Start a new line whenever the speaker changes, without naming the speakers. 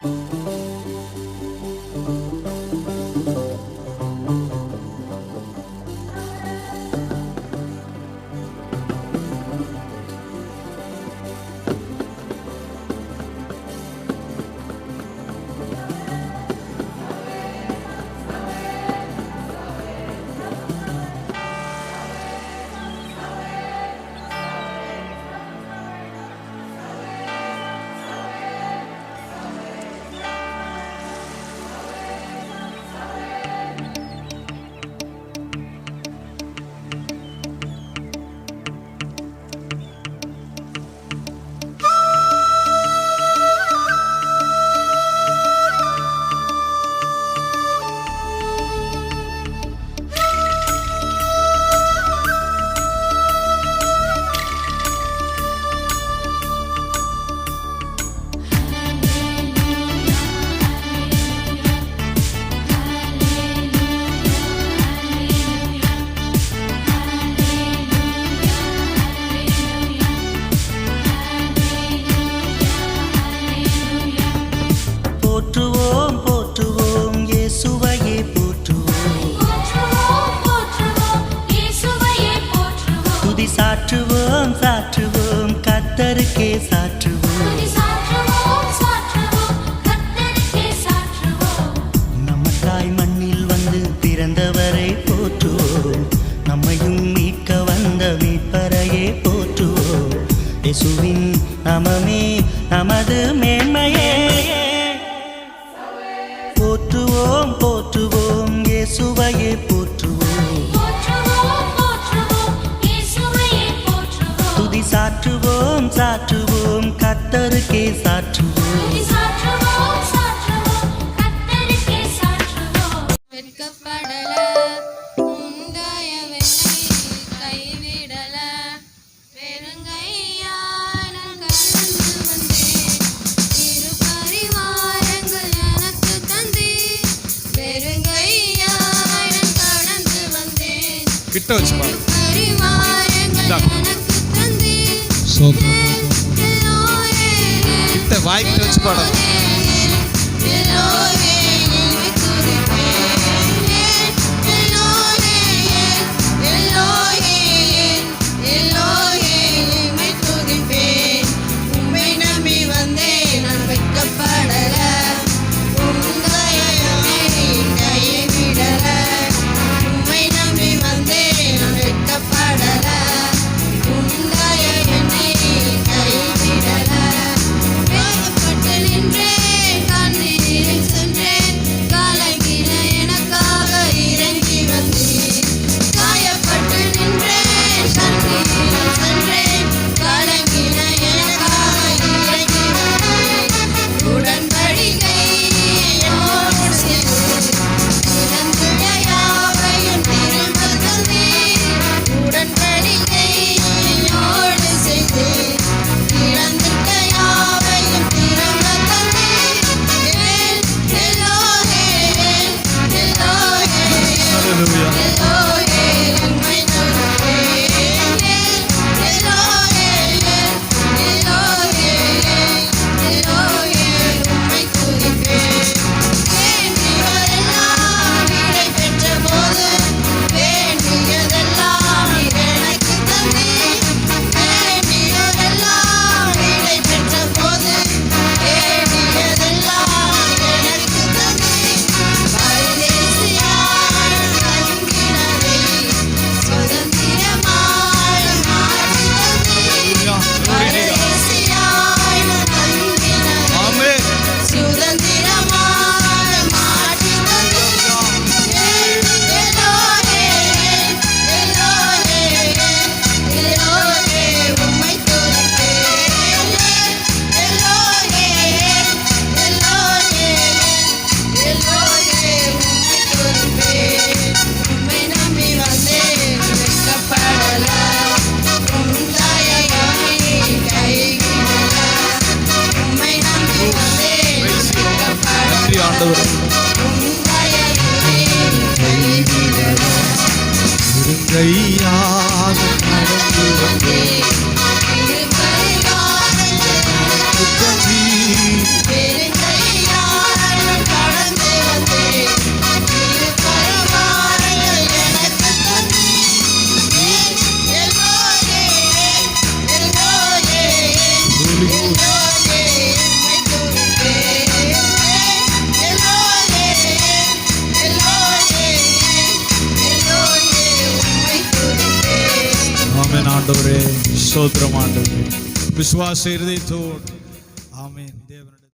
Música இசுவின் அமமே நமது மேன்மையே. போற்றுவோம் போற்றுவோம் இயேசுவையே போற்றுவோம். துதி சாற்றுவோம் சாற்றுவோம் கத்தருக்கே
சாற்று
கிட்ட
வச்சுமா
கிட்ட வாய்க்கிட்ட வச்சு பாடணும் Hallelujah. தூரம் இருங்கையாக நடந்து வந்தேன்
ఆండవరే స్తోత్రం ఆండవరే విశ్వాస ఇరుదయతో ఆమె దేవుని